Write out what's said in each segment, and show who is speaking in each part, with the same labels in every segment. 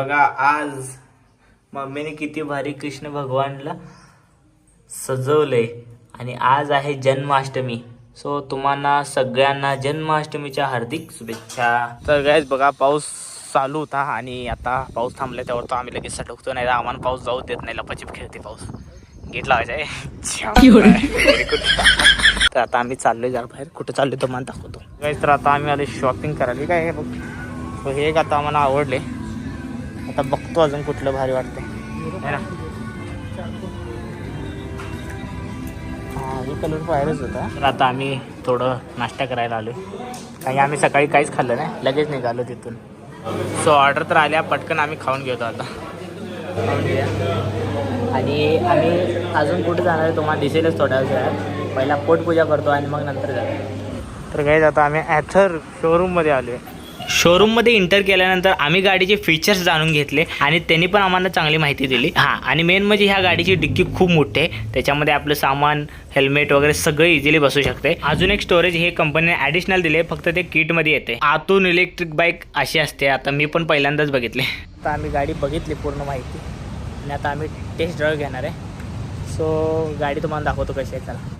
Speaker 1: बघा आज मम्मीने किती भारी कृष्ण भगवानला सजवलंय. आणि आज आहे जन्माष्टमी. सो तुम्हाला सगळ्यांना जन्माष्टमीच्या हार्दिक शुभेच्छा. तर गायच बघा पाऊस चालू होता आणि आता पाऊस थांबला त्यावर तो आम्ही लगेच सटकतो नाही तर आम्हाला पाऊस जाऊ देत नाही. लपाचिप खेळते पाऊस. गेट लावायचा. तर आता आम्ही चाललोय जरा बाहेर. कुठं चाललोय तो मला दाखवतो. गाईज तर आता आम्ही आलो शॉपिंग करायला. काय हे बघ. हे एक आता आम्हाला आवडले आता बघतो अजून कुठलं भारी वाटतंय. है ना? हा कलर बाहेरच होता. तर आता आम्ही थोडं नाश्ता करायला आलो कारण की आम्ही सकाळी काहीच खाल्लं नाही लगेच निघालो तिथून. सो ऑर्डर तर आल्या पटकन आम्ही खाऊन घेतो आता. आणि आम्ही अजून कुठे जाणार आहे तुम्हाला दिसेलच थोड्या वेळात. पहिला पोटपूजा करतो आणि मग नंतर जातो. तर काही आता आम्ही ॲथर शोरूममध्ये आलो आहे शोरूममध्ये इंटर केल्यानंतर आम्ही गाडीचे फीचर्स जाणून घेतले आणि त्यांनी पण आम्हाला चांगली माहिती दिली. हां आणि मेन म्हणजे ह्या गाडीची डिक्की खूप मोठी आहे. त्याच्यामध्ये आपलं सामान हेल्मेट वगैरे सगळं इझिली बसू शकते. अजून एक स्टोरेज हे कंपनीने ॲडिशनल दिले फक्त ते किटमध्ये येते. आतून इलेक्ट्रिक बाईक अशी असते. आता मी पण पहिल्यांदाच बघितले. आता आम्ही गाडी बघितली पूर्ण माहिती. आणि आता आम्ही टेस्ट ड्राईव्ह घेणार आहे. सो गाडी तुम्हाला दाखवतो कशी आहे चला.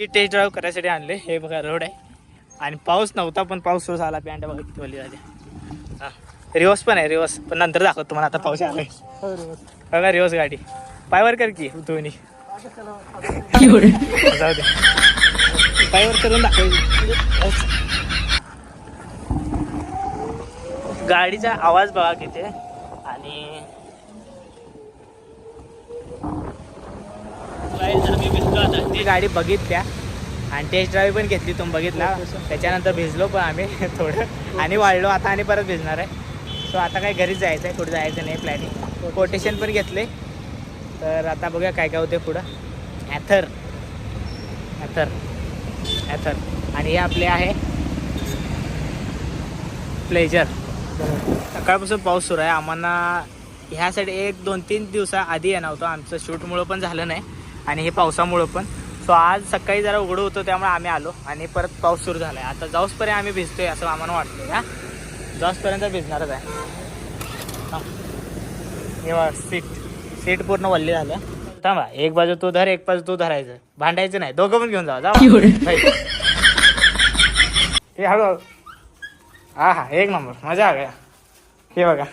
Speaker 2: ही
Speaker 1: टेस्ट ड्राईव्ह करायसाठी आणले. हे बघा रोड आहे. आणि पाऊस नव्हता पण पाऊस सुरू झाला. पॅन्ट बघा किती ओली झाली. हां. रिवर्स पण आहे रिवर्स. पण नंतर दाखवतो तुम्हाला आता पाऊस आलाय. बघा रिवर्स गाडी. पायवर कर की दोन्ही जाऊ दे. पायवर करून दाखव. गाडीचा आवाज बघा किती. आणि आम्ही ती गाडी बघितल्या. आणि टेस्ट ड्राईव्ह पण घेतली तुम्ही बघितला. त्याच्यानंतर भिजलो पण आम्ही थोडं. आणि वाढलो आता आणि परत भिजणार आहे. सो आता काय घरीच जायचं आहे कुठं जायचं नाही प्लॅनिंग कोटेशन. पण घेतले. तर आता बघूया काय काय होते पुढं. ॲथर ॲथर ॲथर आणि हे आपले आहे प्लेजर सकाळपासून पाऊस सुरू आहे. आम्हाला ह्यासाठी एक दोन तीन दिवसा आधी येणार होतं. आमचं शूटमुळं पण झालं नाही. आणि हे पावसामुळं पण. सो आज सकाळी जरा उघडं होतं त्यामुळे आम्ही आलो आणि परत पाऊस सुरू झाला आहे आता जाऊसपर्यंत आम्ही भिजतोय असं आम्हाला वाटतं हा? जाऊसपर्यंत भिजणारच आहे. हा. सीट. सीट पूर्ण वल्ली झालं. थांबा एक बाजू तू धर एक बाजू तू धरायचं. भांडायचं नाही दोघं पण घेऊन जावा जा हे हळू हा हा एक नंबर. मजा आ गया हे बघा.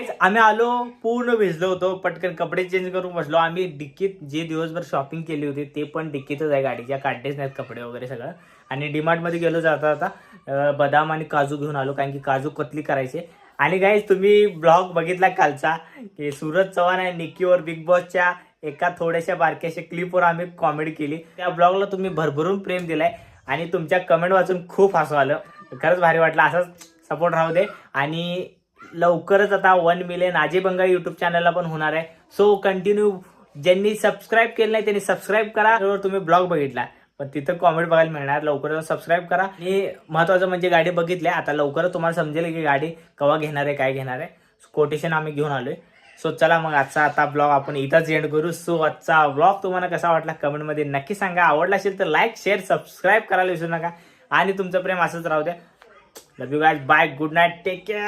Speaker 1: गाईज आम्ही आलो पूर्ण भिजलो होतो पटकन कपडे चेंज करून बसलो. आम्ही डिक्कीत जे दिवसभर शॉपिंग केली होती ते पण डिक्कीतच आहे गाडीच्या. काढलेच नाहीत कपडे वगैरे सगळं. आणि डीमार्टमध्ये गेलो जाता आता बदाम आणि काजू घेऊन आलो कारण की काजू कतली करायचे. आणि गाईज तुम्ही ब्लॉग बघितला कालचा की सूरज चव्हाण आणि निक्कीवर बिग बॉसच्या एका थोड्याशा बारक्याशा क्लिपवर आम्ही कॉमेडी केली. त्या ब्लॉगला तुम्ही भरभरून प्रेम दिलाय आणि तुमच्या कमेंट वाचून खूप हसू आलं. खरंच भारी वाटलं. असंच सपोर्ट राहू दे. आणि लवकरच आता वन मिलियन आजी बंगाळ युट्यूब चॅनलला पण होणार आहे. सो कंटिन्यू ज्यांनी सबस्क्राईब केलं नाही त्यांनी सबस्क्राईब करा. बरोबर तुम्ही ब्लॉग बघितला. पण तिथं कॉमेंट बघायला मिळणार. लवकरच सबस्क्राईब करा. आणि महत्वाचं म्हणजे गाडी बघितल्या. आता लवकरच तुम्हाला समजेल की गाडी कवा घेणार आहे काय घेणार आहे. कोटेशन आम्ही घेऊन आलोय. सो चला मग आजचा आता ब्लॉग आपण इथंच एंड करू. सो आजचा ब्लॉग तुम्हाला कसा वाटला कमेंटमध्ये नक्की सांगा. आवडला असेल तर लाईक शेअर सबस्क्राईब करायला विसरू नका. आणि तुमचं प्रेम असंच राहू द्या. Love you guys bye good night take care